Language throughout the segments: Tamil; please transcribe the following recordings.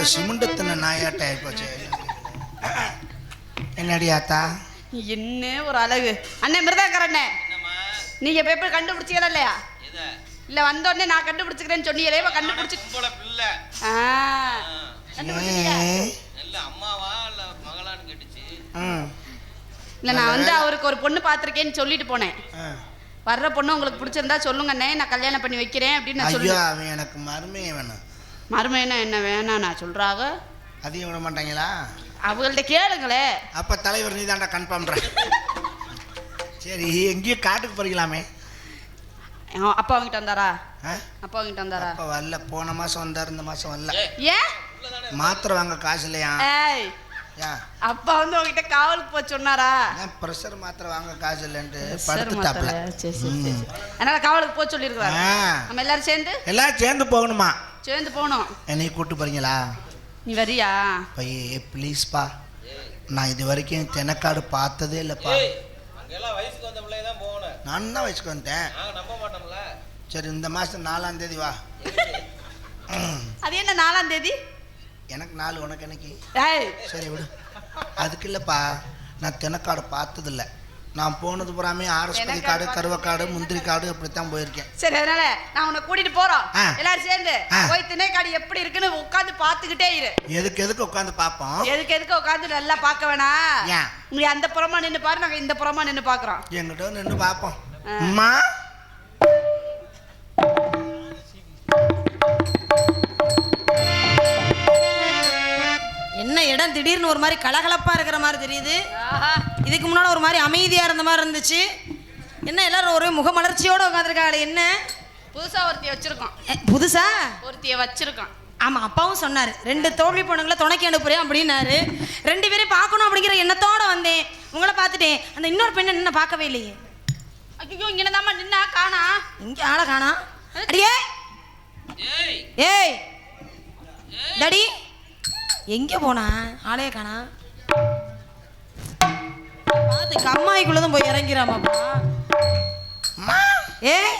பார்க்குற சிமுண்டத்தின நாயாட்ட ஆயிப்போச்சு என்னடி ஆத்தா? என்ன ஒரு அழகு. அண்ணே மிருதாக்கரண்ணே என்னம்மா? நீங்க பேப்பர் கண்டுபிடிச்சீங்களா இல்லையா? எதை? இல்ல வந்தோடனே நான் கண்டுபிடிச்சுக்கிறேன்னு சொன்னீங்களே இப்ப கண்டுபிடிச்சு. இல்ல நான் வந்து அவருக்கு ஒரு பொண்ணு பார்த்திருக்கேன்னு சொல்லிட்டு போனேன். வர்ற பொண்ணு உங்களுக்கு பிடிச்சிருந்தா சொல்லுங்கண்ணே நான் கல்யாணம் பண்ணி வைக்கிறேன் அப்படின்னு நான் ஐயோ சொல்லி அவன் எனக்கு மருமையை வேணும். மருமையனா என்ன வேணாம் நான் சொல்றாங்க? அதையும் விட மாட்டாங்களா? அவங்கள்ட்ட கேளுங்களே. அப்போ தலைவர் நீ தாண்டா கன்ஃபார்ம்ற சரி எங்கேயும் காட்டுக்கு போறீங்களாமே. அப்பா அவங்கிட்ட வந்தாரா? ஆ? அப்பா அவங்கிட்ட வந்தாரா? அப்போ வரல. போன மாதம் வந்தார் இந்த மாதம் வரல. ஏன் மாத்திரை வாங்க காசு இல்லையா? அப்பா வந்து உங்ககிட்ட காவலுக்கு போக சொன்னாரா? ப்ரெஷர் மாத்திரை வாங்க காசு இல்லைன்ட்டு படுத்துட்டாப்ல. அதனால காவலுக்கு போக சொல்லியிருக்கிறாரு. ஆ. நம்ம எல்லாரும் சேர்ந்து? எல்லாம் சேர்ந்து போகணுமா? சேர்ந்து போகணும். என்னைய கூட்டு போறீங்களா? நீ வரியா? பையே ப்ளீஸ்ப்பா நான் இது வரைக்கும் தெனக்காடு பார்த்ததே இல்லைப்பா. ஏய் அங்கெல்லாம் வயசுக்கு வந்த பிள்ளைங்க தான் போகணும். நான் தான் வயசுக்கு மாட்டோம்ல. சரி இந்த மாதம் நாலாம் தேதி வா. அது என்ன நாலாம் தேதி? எனக்கு நாலு உனக்கு எனக்கு ஏய். சரி விடு. அதுக்கு இல்லைப்பா. நான் தெனக்காடு பார்த்ததில்ல. நான் போனது பூராமே ஆரஸ்பதி காடு கருவக்காடு முந்திரி காடு அப்படித்தான் போயிருக்கேன். சரி அதனால நான் உன்னை கூட்டிட்டு போறோம். எல்லாரும் சேர்ந்து. போய் திணைக்காடு எப்படி இருக்குன்னு உட்காந்து பார்த்துக்கிட்டே இரு. எதுக்கு எதுக்கு உட்காந்து பார்ப்போம்? எதுக்கு எதுக்கு உட்காந்து நல்லா பார்க்க வேணாம்? நீ அந்த புறமா நின்னு பாரு நாங்க இந்த புறமா நின்னு பாக்குறோம் எங்கிட்ட நின்று பார்ப்போம். ஆ. அம்மா? என்ன இடம் திடீர்னு ஒரு மாதிரி கலகலப்பா இருக்கிற மாதிரி தெரியுது? இதுக்கு முன்னாடி ஒரு மாதிரி அமைதியா இருந்த மாதிரி இருந்துச்சு. என்ன எல்லாரும் ஒரே முகமலர்ச்சியோட உட்காந்துருக்காங்க என்ன? புதுசா ஒருத்திய வச்சிருக்கோம். புதுசா? ஒருத்திய வச்சிருக்கோம். ஆமா அப்பாவும் சொன்னாரு. ரெண்டு தோல்வி பொண்ணுங்களை துணைக்கி அனுப்புறேன் அப்படின்னாரு. ரெண்டு பேரையும் பார்க்கணும் அப்படிங்கிற எண்ணத்தோட வந்தேன். உங்களை பார்த்துட்டேன். அந்த இன்னொரு பெண்ணை என்ன பார்க்கவே இல்லையே. ஐயோ இங்கனதாம்மா நின்னா காணா. இங்க ஆளை காணா. அடியே! ஏய். ஏய். டடி எங்க போனா? ஆளையே காணா. பார்த்து கம்மாய்க்குள்ளதும் போய் இறங்கிறாமாப்பா அம்மா. ஏய்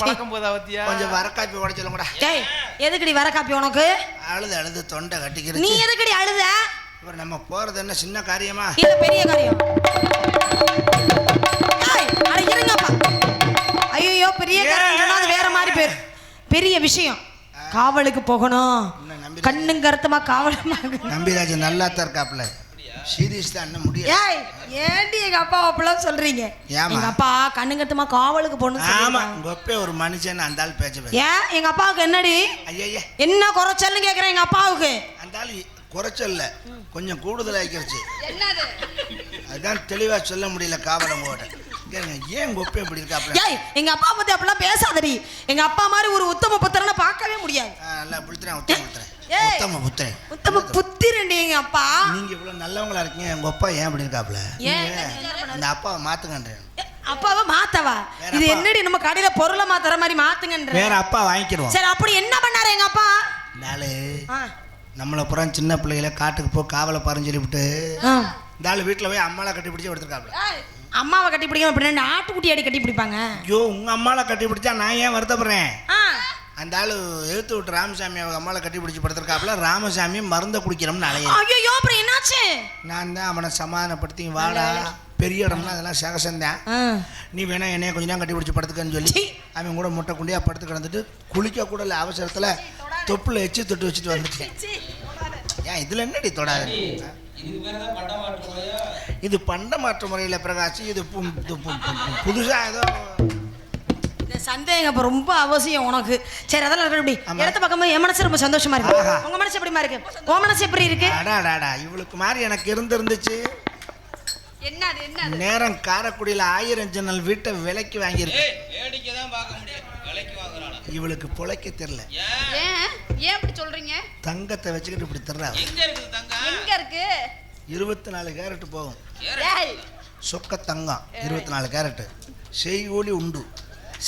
பழக்கம் போதா பத்தியா கொஞ்சம் வர காப்பி உட சொல்லுங்கடா டேய் எதுக்குடி வர காப்பி உனக்கு? அழுது அழுது தொண்டை நீ கட்டிக்கிருச்சு எதுக்குடி அழுத? இவர் நம்ம போறது என்ன சின்ன காரியமா? இது பெரிய காரியம். ஐயோ பெரிய காரியம் சொன்னா அது வேற மாதிரி பேர். பெரிய விஷயம். காவலுக்கு போகணும். கண்ணும் கருத்துமா காவலமா? நம்பிராஜ் நல்லா தான் இருக்காப்ல. சீரியஸ் தான் முடியல ஏய் ஏண்டி எங்க அப்பா அப்பெல்லாம் சொல்றீங்க? எங்க அப்பா கண்ணும் கருத்துமா காவலுக்கு போகணும் ஆமா. உங்க ஒப்பே ஒரு மனுஷன் அந்த ஆள் பேச்ச பேச. ஏன்? எங்க அப்பாவுக்கு என்னடி? ஐயா என்ன குறைச்சல்னு கேக்குறேன் எங்க அப்பாவுக்கு? அந்த ஆள் குறைச்சல்ல கொஞ்சம் கூடுதல் ஆக்கிருச்சு. என்னது? அதுதான் தெளிவா சொல்ல முடியல காவலம் போட்ட கேளுங்க ஏன் உங்க ஒப்பே இப்படி இருக்காப்ல? ஏய் எங்க அப்பா பத்தி அப்படிலாம் பேசாதடி. எங்க அப்பா மாதிரி ஒரு உத்தம புத்திரனை பார்க்கவே முடியாது. நல்லா புத்திரன் உத்தம புத்திரன். உத்தம புத்திரன். உத்தம புத்திரண்டி எங்க அப்பா. நீங்க இவ்வளவு நல்லவங்களா இருக்கீங்க உங்க அப்பா ஏன் இப்படி இருக்காப்ல அந்த அப்பாவை மாத்துங்கன்றேன். அப்பாவை மாத்தவா? இது. என்னடி நம்ம கடையில பொருளை மாத்துற மாதிரி மாத்துங்கன்ற வேற அப்பா வாங்கிக்கிடுவோம். சரி அப்படி என்ன பண்ணாரு எங்க அப்பா? ஆ, நம்மளை புறம் சின்ன பிள்ளைகளை காட்டுக்கு போ காவலை பாருன்னு சொல்லிவிட்டு. இந்த ஆள் வீட்டில் போய் அம்மாவை கட்டி பிடிச்சி எடுத்துருக்காப்ல அம்மாவை கட்டி பிடிக்காம ரெண்டு ஆட்டுக்குட்டி அடி கட்டி பிடிப்பாங்க? ஐயோ உங்க அம்மாவை கட்டி பிடிச்சா நான் ஏன் வருத்தப்படுறேன்? அந்த ஆள் எழுத்து விட்டு ராமசாமி அவங்க அம்மாவை கட்டி பிடிச்சி படுத்திருக்காப்புல ராமசாமி மருந்தை குடிக்கிறோம்னு அலைய ஐயோ அப்புறம் என்னாச்சு? நான் தான் அவனை சமாதானப்படுத்தி வாடா பெரிய இடம்னா அதெல்லாம் சகசந்தேன். நீ வேணா என்னைய கொஞ்ச நேரம் கட்டி பிடிச்சி படுத்துக்கன்னு சொல்லி. அவன் கூட முட்டை குண்டியா படுத்து கிடந்துட்டு குளிக்க கூட இல்லை அவசரத்தில் தொப்புல எச்சு தொட்டு வச்சுட்டு வந்துட்டேன். ஏன் இதில் என்னடி தொடாது? இது பண்ட மாற்று முறையில் பிரகாஷ் இது பு- இது பு- பு- பு- புதுசா ஏதோ சந்தேகம் இப்ப ரொம்ப அவசியம் உனக்கு. சரி அதெல்லாம் ஆமா. இடத்த பார்க்கும்போது என் மனசு ரொம்ப சந்தோஷமா இருக்கு. உங்க மனசு எப்படிமா இருக்கு? உன் மனசு எப்படி இருக்கு? அடாடாடா இவளுக்கு மாதிரி எனக்கு இருந்திருந்துச்சு. நேரம் காரைக்குடியில் ஆயிரம் ஜன்னல் வீட்டை விலைக்கு வாங்கியிருக்கு. ஏய் வேடிக்கை தான் பார்க்க முடியும். விலைக்கு வாங்குறானா இவளுக்கு பொழைக்க தெரியல. ஏன்? இப்படி சொல்றீங்க? தங்கத்தை வச்சுக்கிட்டு இப்படி தர்றா எங்க இருக்குது தங்கம் எங்க இருக்கு? இருபத்தி நாலு கேரட் போகும் சொக்க தங்கம் இருபத்தி நாலு கேரட்டு. செய்கூலி உண்டு.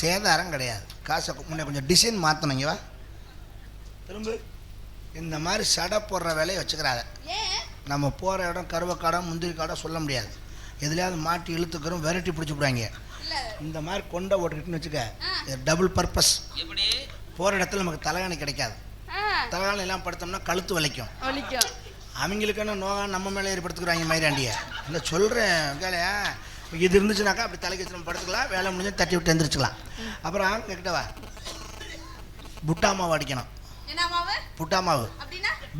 சேதாரம் கிடையாது. காசை முன்ன கொஞ்சம் டிசைன் மாற்றணுங்க வா. திரும்ப. இந்த மாதிரி சடை போடுற வேலையை வச்சுக்கிறாங்க. ஏன்? நம்ம போகிற இடம் கருவக்காடம் முந்திரி காடம் சொல்ல முடியாது. எதுலையாவது மாட்டி இழுத்துக்கிறோம் வெரைட்டி பிடிச்சி விடுவாங்க. இல்ல. இந்த மாதிரி கொண்டை ஓட்டுக்கிட்டுன்னு வச்சுக்க இது டபுள் பர்பஸ் எப்படி? போகிற இடத்துல நமக்கு தலைகாணி கிடைக்காது. தலைகாணி எல்லாம் படுத்தோம்னா கழுத்து வலிக்கும். வலிக்கும். அவங்களுக்கான நோகா நம்ம மேலே ஏற்படுத்துக்கிறாங்க மயிராண்டியை. இல்லை சொல்கிறேன் கேளையா இது இருந்துச்சுனாக்கா அப்படி தலைக்கு வச்சு நம்ம படுத்துக்கலாம். வேலை முடிஞ்சு தட்டி விட்டு எந்திரிச்சுக்கலாம். அப்புறம் என்கிட்ட வா. புட்டா மாவு அடிக்கணும். என்ன மாவு? புட்டா மாவு.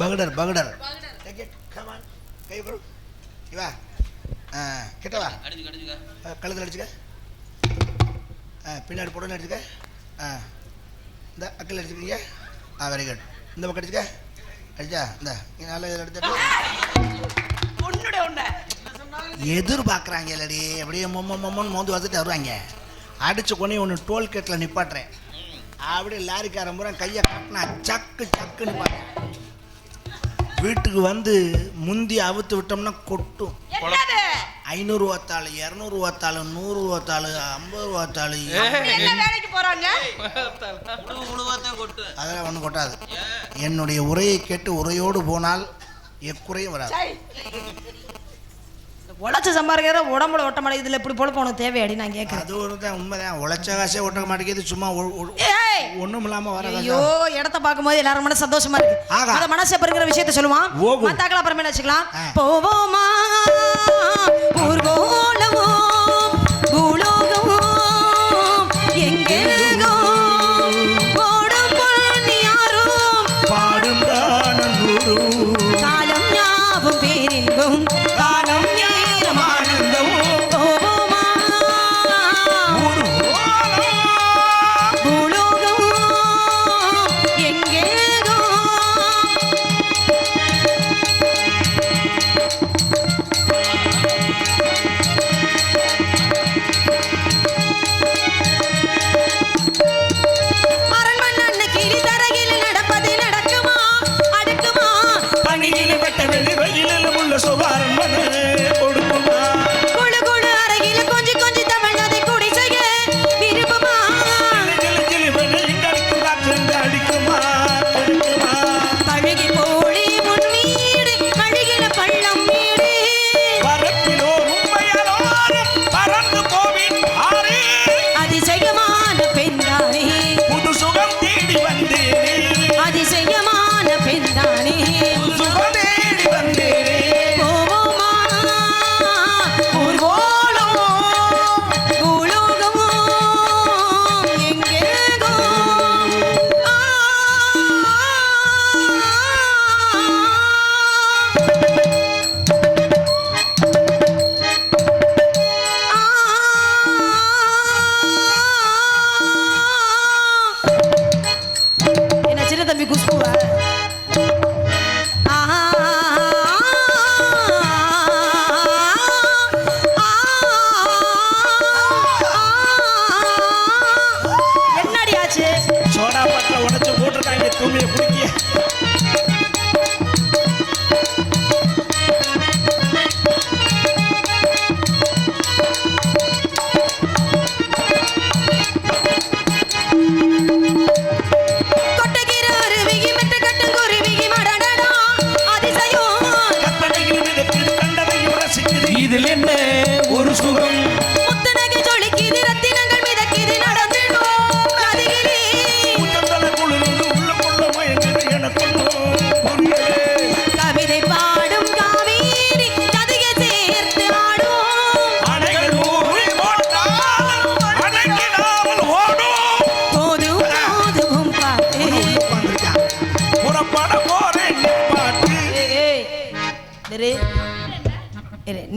பகடர் பகடர். Powder. Take it, come on. கை கொடு இங்க வா. ஆ கிட்ட வா. அடிச்சுக்க அடிச்சுக்க. ஆ, கழுத்தில் அடிச்சுக்க. பின்னாடி புடன்னு அடிச்சுக்க. ஆ இந்த அக்கில் அடிச்சுக்கிறீங்க? ஆ வெரி குட் இந்த பக்கம் அடிச்சுக்க. அடிச்சா இந்த. நல்லா இதில் எடுத்துட்டு உன்னுடைய உண்டை. எதிர்பார்க்குறாங்க இல்லடி அப்படியே மொம்ம மொம்மன்னு மோந்து வந்துட்டு வருவாங்க. அடிச்சு கொண்டு ஒன்று டோல்கேட்டில் நிப்பாட்டுறேன். அப்படியே லாரிக்காரன் பூரா கையை கட்டினா சக்கு சக்கு நிப்பாட்டேன் வீட்டுக்கு வந்து முந்தி அவுத்து விட்டோம்னா கொட்டும். ஐம்பது ரூபாத்தாள் என்ன வேலைக்கு போறாங்க? முழுவ முழுவாத்தான் கொட்டு. அதெல்லாம் ஒன்றும் கொட்டாது. என்னுடைய உரையை கேட்டு உரையோடு போனால் எக்குறையும் வராது. உழைச்சி சம்பாதிக்கிற உடம்புல ஒட்ட மாட்டேங்குது. இதில் இப்படி பொழப்பு உனக்கு தேவையாடி நான் கேட்குறேன் அது ஒரு தான் உண்மைதான். உழைச்ச காசே ஒட்ட மாட்டேங்குது. சும்மா ஒன்றும் இல்லாமல் வர ஐயோ இடத்த பார்க்கும்போது எல்லாரும் மனசு சந்தோஷமா இருக்கு. அத மனசு பெருங்கிற விஷயத்த சொல்லுவான். மத்தாக்கள் அப்புறமே வச்சுக்கலாம். போவோமா? ஊர்கோலமோ জানি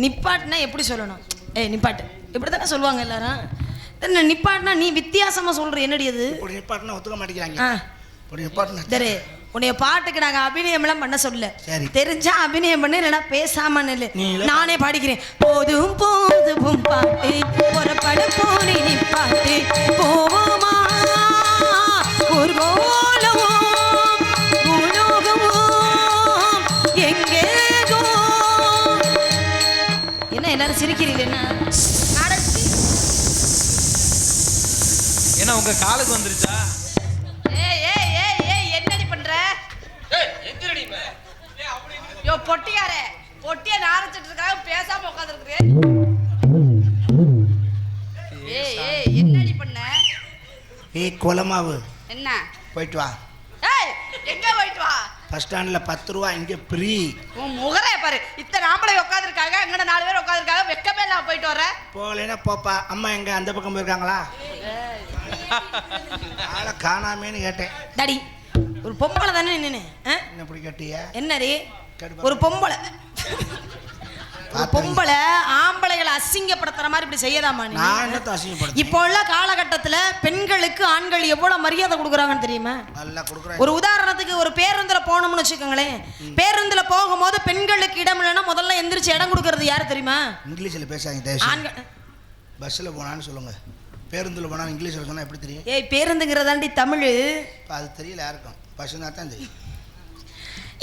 நிப்பாட்டுனா எப்படி சொல்லணும்? ஏய் நிப்பாட்டு. இப்படி தானே சொல்லுவாங்க எல்லாரும். என்ன நிப்பாட்டுனா நீ வித்தியாசமா சொல்ற என்னடி அது? நிப்பாட்டினா ஒத்துக்க மாட்டேங்கிறாங்க. தரே உன்னைய பாட்டுக்கு நாங்க அபிநயம் எல்லாம் பண்ண சொல்ல சரி. தெரிஞ்சா அபிநயம் பண்ணு இல்லைன்னா பேசாம நில்லு நானே பாடிக்கிறேன். போதும் போதும் பாட்டு புறப்பட போனி பாட்டு போவோமா? எல்லாரும் சிரிக்கிறீங்க என்ன உங்க காலுக்கு வந்துருச்சா? ஏய் ஏய் ஏய் ஏய் என்னடி பண்ற? ஏய், எந்திரடி. யோ பொட்டியாரே. பொட்டிய நாரச்சிட்டு இருக்காங்க பேசாம ஏய் ஏய் என்னடி பண்ண? ஏய் குலமாவு. என்ன? போயிட்டு வா. ஏய் எங்க போயிட்டு வா? பஸ் ஸ்டாண்டில் பத்து ரூபா இங்கே ஃப்ரீ உன் முகரே பாரு இத்தனை ஆம்பளை உட்காந்துருக்காங்க அங்கட நாலு பேர் உட்காந்துருக்காங்க வெக்கமே இல்லாம போயிட்டு வர போகலைன்னா போப்பா அம்மா எங்க அந்த பக்கம் போயிருக்காங்களா? ஆளை காணாமேன்னு கேட்டேன். டாடி ஒரு பொம்பளை தானே நின்னு என்ன இப்படி கேட்டிய? என்னடி. ஒரு பொம்பளை. பொம்பளை ஆம்பளைகளை அசிங்கப்படுத்துற மாதிரி இப்படி அசிங்கப்படுத்தேன் இப்போ உள்ள காலகட்டத்துல பெண்களுக்கு ஆண்கள் எவ்வளவு மரியாதை கொடுக்குறாங்கன்னு தெரியுமா? ஒரு உதாரணத்துக்கு ஒரு பேருந்துல போனோம்னு வச்சுக்கோங்களேன். பேருந்துல போகும்போது பெண்களுக்கு இடம் இல்லைன்னா முதல்ல எந்திரிச்சு இடம் கொடுக்கறது யாரு தெரியுமா? இங்கிலீஷில் பேசாதீங்க ஆண்கள். பஸ்ஸில் போனான்னு சொல்லுங்க. பேருந்தில் போனால் இங்கிலீஷில் சொன்னால் எப்படி தெரியும்? ஏய் பேருந்துங்கிறதாண்டி தமிழ். அது தெரியல யாருக்கும். பஸ்ஸுனா தான் தெரியும்.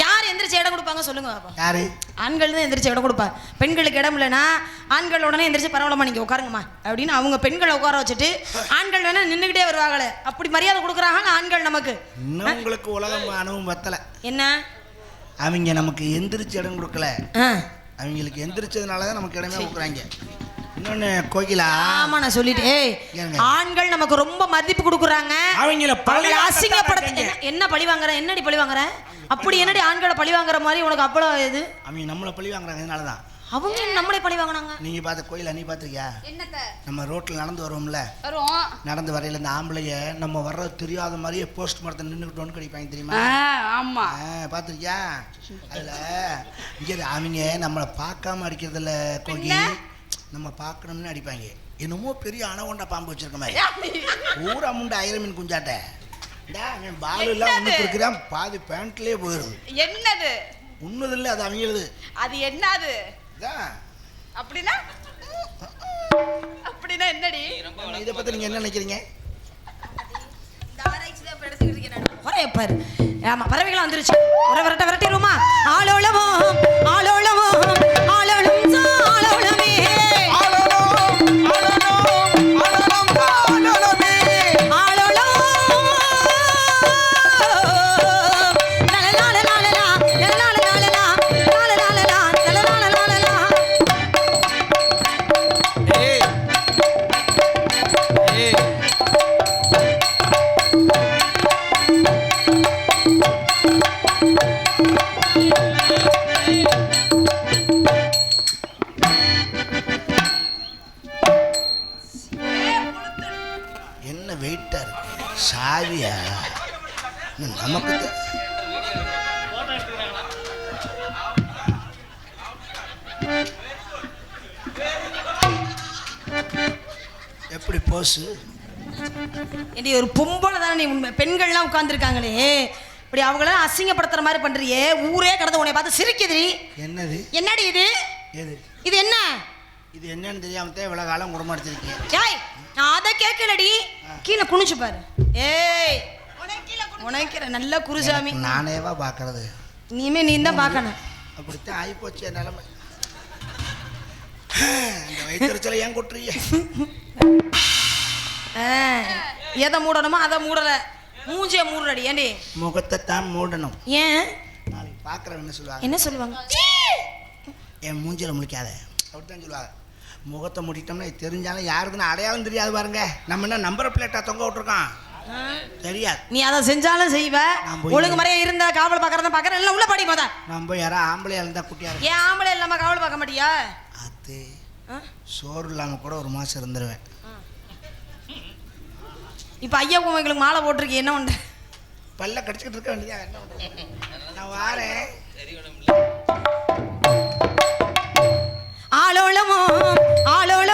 யார் எந்திரிச்சு இடம் கொடுப்பாங்க சொல்லுங்க யாரு? ஆண்கள் தான் எந்திரிச்சு இடம் கொடுப்பா பெண்களுக்கு இடம் இல்லைன்னா ஆண்கள் உடனே எந்திரிச்சு பரவாயில்லம்மா நீங்கள் உட்காருங்கம்மா அப்படின்னு அவங்க பெண்களை உட்கார வச்சுட்டு ஆண்கள் வேணா நின்றுக்கிட்டே வருவாங்களே. அப்படி மரியாதை கொடுக்குறாங்க ஆண்கள் நமக்கு. உங்களுக்கு உலகம் அனுபவம் பத்தலை என்ன? அவங்க நமக்கு எந்திரிச்சு இடம் கொடுக்கல. அவங்களுக்கு எந்திரிச்சதுனால தான் நமக்கு இடமே கொடுக்குறாங்க. இன்னொன்று கோகிலா. ஆமா நான் சொல்லிட்டேன். ஏய்? ஆண்கள் நமக்கு ரொம்ப மதிப்பு கொடுக்குறாங்க. அவங்கள பழி அசிங்கப்படுத்த என்ன- பழி வாங்குற? என்னடி பழி வாங்குற? அப்படி என்னடி ஆண்களை பழி வாங்குற மாதிரி உனக்கு அவ்வளோ இது? அவங்க நம்மளை பழி வாங்குறாங்க இதனால தான் அவங்க நம்மளே பழி வாங்கினாங்க? நீங்கள் பார்த்த கோயிலை நீ பார்த்துருக்கியா? என்னத்த? நம்ம ரோட்டில் நடந்து வருவோம்ல. வரும் நடந்து வரையில இந்த ஆம்பளைய நம்ம வர்றது தெரியாத மாதிரியே போஸ்ட் மரத்தை நின்றுக்கிட்டு ஒன்று கிடைப்பாங்க தெரியுமா? ஆமா. ஆ, பார்த்திருக்கியா? அதில் இங்கே அவங்க நம்மளை பார்க்காம அடிக்கிறதுல கோகி. நம்ம பார்க்கணும்னு அடிப்பாங்க. என்னமோ பெரிய அணகொண்ட பாம்பு வச்சிருக்க மாதிரி ஊரா முண்டை ஆயிரம் மீன் குஞ்சாட்ட. பாலுலாம் ஒன்று இருக்கிறான். பாதி பேண்ட்லேயே போயிடுது என்னது? உன்னது இல்லை அது அவங்களது அது என்னது? அப்படின்னா? அப்படின்னா என்னடி? இதை பற்றி நீங்கள் என்ன நினைக்கிறீங்க? ஒரே பாரு. ஆமா பறவைகள் வந்துருச்சு. ஒரு விரட்ட விரட்டிடுவோமா? ஆளோளமோ ஆளோளமோ வெயிட்டாக இருக்கு. சாவியா? நமக்கு எப்படி போஸு ஏண்டி ஒரு பொம்பளை தானே நீ உண்மை. பெண்கள்லாம் உட்காந்துருக்காங்களே இப்படி அவங்களாம் அசிங்கப்படுத்துற மாதிரி பண்றியே. ஊரே கடந்து உன்னை பார்த்து சிரிக்குதுடி. என்னது? என்னடி இது? எது? இது என்ன? இது என்னன்னு தெரியாம தான் இவ்வளோ காலம் குடமாடிச்சிருக்கேன் ஏய் நான் அதை கேட்கலடி. கீழே குனிச்சு பாரு. ஏய் உனக்கிற நல்ல குருசாமி. நானேவா பார்க்கறது? இனிமே நீ தான் பார்க்கணும். அப்படித்தான் ஆகிப்போச்சு என் நிலைமை. இந்த வயிற்றுச்சலை ஏன் கொட்டுறீங்க? எதை மூடணுமோ அதை மூடல. மூஞ்சிய மூடுறடி ஏண்டி? முகத்தை தான் மூடணும். ஏன்? நாளைக்கு பார்க்குறவங்க என்ன சொல்லுவாங்க? என்ன சொல்லுவாங்க? என் மூஞ்சில முழிக்காத? அப்படித்தான் சொல்லுவாங்க. முகத்தை மூடிட்டோம்னா தெரிஞ்சாலும் யாருதுன்னு அடையாளம் தெரியாது பாருங்க. நம்ம என்ன நம்பர் பிளேட்டாக தொங்க விட்டுருக்கோம் தெரியாது. நீ அதை செஞ்சாலும் செய்வ. ஒழுங்கு முறையா இருந்தா காவல் பார்க்கறதா பார்க்கற எல்லாம் உள்ள படி போதா நம்ம யாரா ஆம்பளையா இருந்தால் குட்டியாக இருக்கும் ஏன் ஆம்பளை இல்லாம காவல் பார்க்க மாட்டியா? அது? சோறு இல்லாமல் கூட ஒரு மாதம் இருந்துருவேன். இப்ப ஐயா குமைகளுக்கு மாலை போட்டிருக்கு என்ன பண்ற பல்ல கடிச்சிக்கிட்டு இருக்க வேண்டியதா என்ன பண்ணுறது நான் வாரேன். ஆளோளமோ ஆளோள